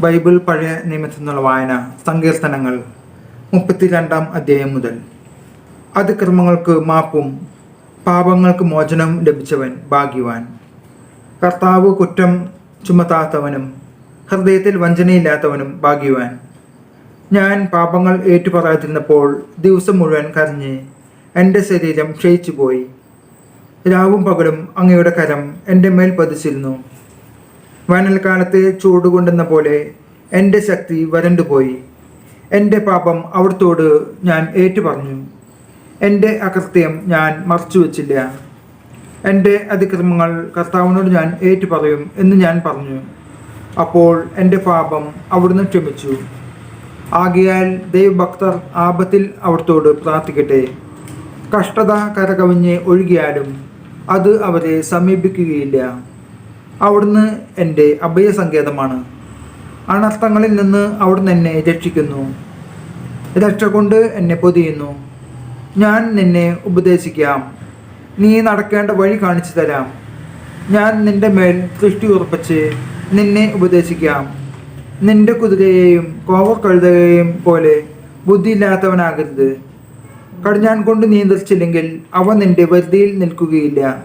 Bible പഴയ നിയമത്തിൽ നിന്നുള്ള വായന സങ്കീർത്തനങ്ങൾ മുപ്പത്തിരണ്ടാം അധ്യായം മുതൽ. അതിക്രമങ്ങൾക്ക് മാപ്പും പാപങ്ങൾക്ക് മോചനം ലഭിച്ചവൻ ഭാഗ്യവാൻ. കർത്താവ് കുറ്റം ചുമത്താത്തവനും ഹൃദയത്തിൽ വഞ്ചനയില്ലാത്തവനും ഭാഗ്യവാൻ. ഞാൻ പാപങ്ങൾ ഏറ്റുപറയാതിരുന്നപ്പോൾ ദിവസം മുഴുവൻ കരഞ്ഞ് എന്റെ ശരീരം ക്ഷയിച്ചുപോയി. രാവും പകലും അങ്ങയുടെ കരം എന്റെ മേൽ പതിച്ചിരുന്നു. വേനൽക്കാലത്ത് ചൂടുകൊണ്ടെന്ന പോലെ എന്റെ ശക്തി വരണ്ടുപോയി എന്റെ പാപം അവിടുത്തോട് ഞാൻ ഏറ്റുപറഞ്ഞു. എന്റെ അകൃത്യം ഞാൻ മറച്ചു വച്ചില്ല. എന്റെ അതിക്രമങ്ങൾ കർത്താവിനോട് ഞാൻ ഏറ്റുപറയും എന്ന് ഞാൻ പറഞ്ഞു. അപ്പോൾ എന്റെ പാപം അവിടുന്ന് ക്ഷമിച്ചു. ആകിയാൽ ദൈവഭക്തർ ആപത്തിൽ അവിടുത്തോട് പ്രാർത്ഥിക്കട്ടെ. കഷ്ടത കരകവിഞ്ഞ് ഒഴുകിയാലും അത് അവരെ സമീപിക്കുകയില്ല. അവിടുന്ന് എന്റെ അഭയസങ്കേതമാണ്. അനർത്ഥങ്ങളിൽ നിന്ന് അവിടുന്ന് എന്നെ രക്ഷിക്കുന്നു. രക്ഷ കൊണ്ട് എന്നെ പൊതിയുന്നു. ഞാൻ നിന്നെ ഉപദേശിക്കാം. നീ നടക്കേണ്ട വഴി കാണിച്ചു തരാം. ഞാൻ നിന്റെ മേൽ ദൃഷ്ടി ഉറപ്പിച്ച് നിന്നെ ഉപദേശിക്കാം. നിന്റെ കുതിരയെയും കോവക്കഴുതയെയും പോലെ ബുദ്ധിയില്ലാത്തവനാകരുത്. കടിഞ്ഞാൻ കൊണ്ട് നിയന്ത്രിച്ചില്ലെങ്കിൽ അവ നിന്റെ വരുതിയിൽ നിൽക്കുകയില്ല.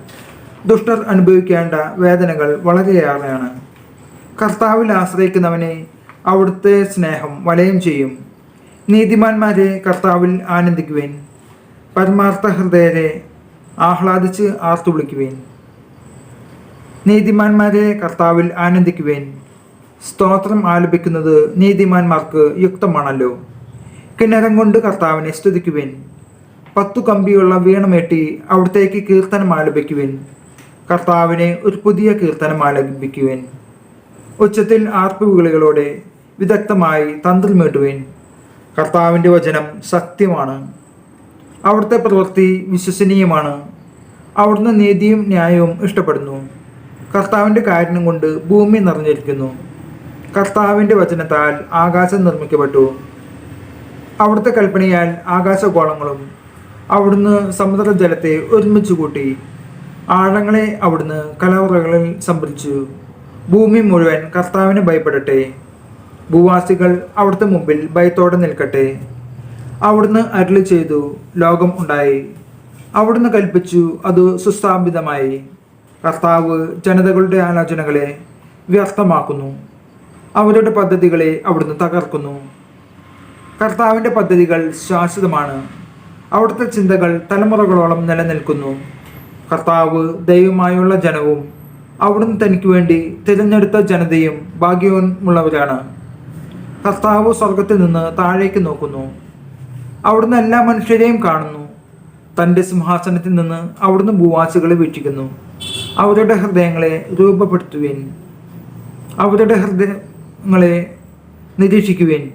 ദുഷ്ടർ അനുഭവിക്കേണ്ട വേദനകൾ വളരെയേറെയാണ്. കർത്താവിൽ ആശ്രയിക്കുന്നവനെ അവിടുത്തെ സ്നേഹം വലയം ചെയ്യും. നീതിമാന്മാരെ കർത്താവിൽ ആനന്ദിക്കുവേൻ. പരമാർത്ഥ ഹൃദയരെ ആഹ്ലാദിച്ച് ആർത്തു വിളിക്കുവേൻ നീതിമാന്മാരെ കർത്താവിൽ ആനന്ദിക്കുവേൻ. സ്തോത്രം ആലപിക്കുന്നത് നീതിമാന്മാർക്ക് യുക്തമാണല്ലോ. കിണരം കൊണ്ട് കർത്താവിനെ സ്തുതിക്കുവേൻ. പത്തു കമ്പിയുള്ള വീണമേട്ടി അവിടത്തേക്ക് കീർത്തനം ആലപിക്കുവേൻ. കർത്താവിനെ ഒരു പുതിയ കീർത്തനം ആലപിക്കുവേൻ. ഉച്ചത്തിൽ ആർപ്പുവിളികളോടെ വിദഗ്ധമായി തന്ത്രമേട്ടുവേൻ കർത്താവിന്റെ വചനം സത്യമാണ്. അവിടുത്തെ പ്രവൃത്തി വിശ്വസനീയമാണ്. അവിടുന്ന് നീതിയും ന്യായവും ഇഷ്ടപ്പെടുന്നു. കർത്താവിന്റെ കാരണം കൊണ്ട് ഭൂമി നിറഞ്ഞിരിക്കുന്നു. കർത്താവിന്റെ വചനത്താൽ ആകാശം നിർമ്മിക്കപ്പെട്ടു. അവിടുത്തെ കൽപ്പനയാൽ ആകാശഗോളങ്ങളും അവിടുന്ന് സമുദ്രജലത്തെ ഒരുമിച്ച് കൂട്ടി ആഴങ്ങളെ അവിടുന്ന് കലവറകളിൽ സംഭരിച്ചു. ഭൂമി മുഴുവൻ കർത്താവിന് ഭയപ്പെടട്ടെ. ഭൂവാസികൾ അവിടുത്തെ മുമ്പിൽ ഭയത്തോടെ നിൽക്കട്ടെ. അവിടുന്ന് അരുളി ചെയ്തു ലോകം ഉണ്ടായി. അവിടുന്ന് കൽപ്പിച്ചു അത് സുസ്ഥാപിതമായി. കർത്താവ് ജനതകളുടെ ആലോചനകളെ വ്യർത്ഥമാക്കുന്നു. അവരുടെ പദ്ധതികളെ അവിടുന്ന് തകർക്കുന്നു. കർത്താവിന്റെ പദ്ധതികൾ ശാശ്വതമാണ്. അവിടുത്തെ ചിന്തകൾ തലമുറകളോളം നിലനിൽക്കുന്നു. കർത്താവ് ദൈവമായുള്ള ജനവും അവിടുന്ന് തനിക്ക് വേണ്ടി തിരഞ്ഞെടുത്ത ജനതയും ഭാഗ്യമുള്ളവരാണ് കർത്താവ് സ്വർഗത്തിൽ നിന്ന് താഴേക്ക് നോക്കുന്നു. അവിടുന്ന് എല്ലാ മനുഷ്യരെയും കാണുന്നു. തന്റെ സിംഹാസനത്തിൽ നിന്ന് അവിടുന്ന് ഭൂവാസികളെ വീക്ഷിക്കുന്നു. അവരുടെ ഹൃദയങ്ങളെ രൂപപ്പെടുത്തുവേൻ. അവരുടെ ഹൃദയങ്ങളെ നിരീക്ഷിക്കുവേൻ.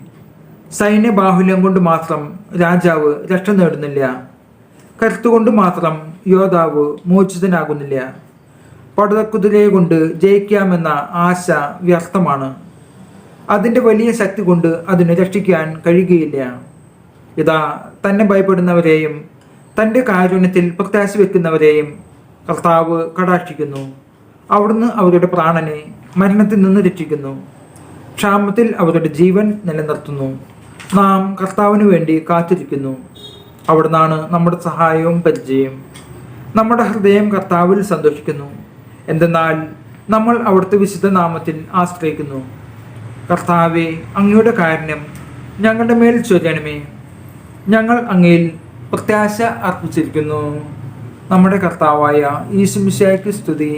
സൈന്യ ബാഹുല്യം കൊണ്ട് മാത്രം രാജാവ് രക്ഷ നേടുന്നില്ല. കരുത്തുകൊണ്ട് മാത്രം യോദ്ധാവ് മോചിതനാകുന്നില്ല. പടതക്കുതിരയെ കൊണ്ട് ജയിക്കാമെന്ന ആശ വ്യർത്ഥമാണ്. അതിന്റെ വലിയ ശക്തി കൊണ്ട് അതിനെ രക്ഷിക്കാൻ കഴിയുകയില്ല. ഇതാ തന്നെ ഭയപ്പെടുന്നവരെയും തന്റെ കാരുണ്യത്തിൽ പ്രത്യാശ വെക്കുന്നവരെയും കർത്താവ് കടാക്ഷിക്കുന്നു. അവിടുന്ന് അവരുടെ പ്രാണനെ മരണത്തിൽ നിന്ന് രക്ഷിക്കുന്നു. ക്ഷാമത്തിൽ അവരുടെ ജീവൻ നിലനിർത്തുന്നു. നാം കർത്താവിന് വേണ്ടി കാത്തിരിക്കുന്നു. അവിടുന്നാണ് നമ്മുടെ സഹായവും പരിചയം. നമ്മുടെ ഹൃദയം കർത്താവിൽ സന്തോഷിക്കുന്നു. എന്തെന്നാൽ നമ്മൾ അവിടുത്തെ വിശുദ്ധ നാമത്തിൽ ആശ്രയിക്കുന്നു. കർത്താവെ അങ്ങയുടെ കാരുണ്യം ഞങ്ങളുടെ മേൽ ചൊല്ലണമേ ഞങ്ങൾ അങ്ങയിൽ പ്രത്യാശ അർപ്പിച്ചിരിക്കുന്നു. നമ്മുടെ കർത്താവായ ഈശുമിശായ്ക്ക് സ്തുതി.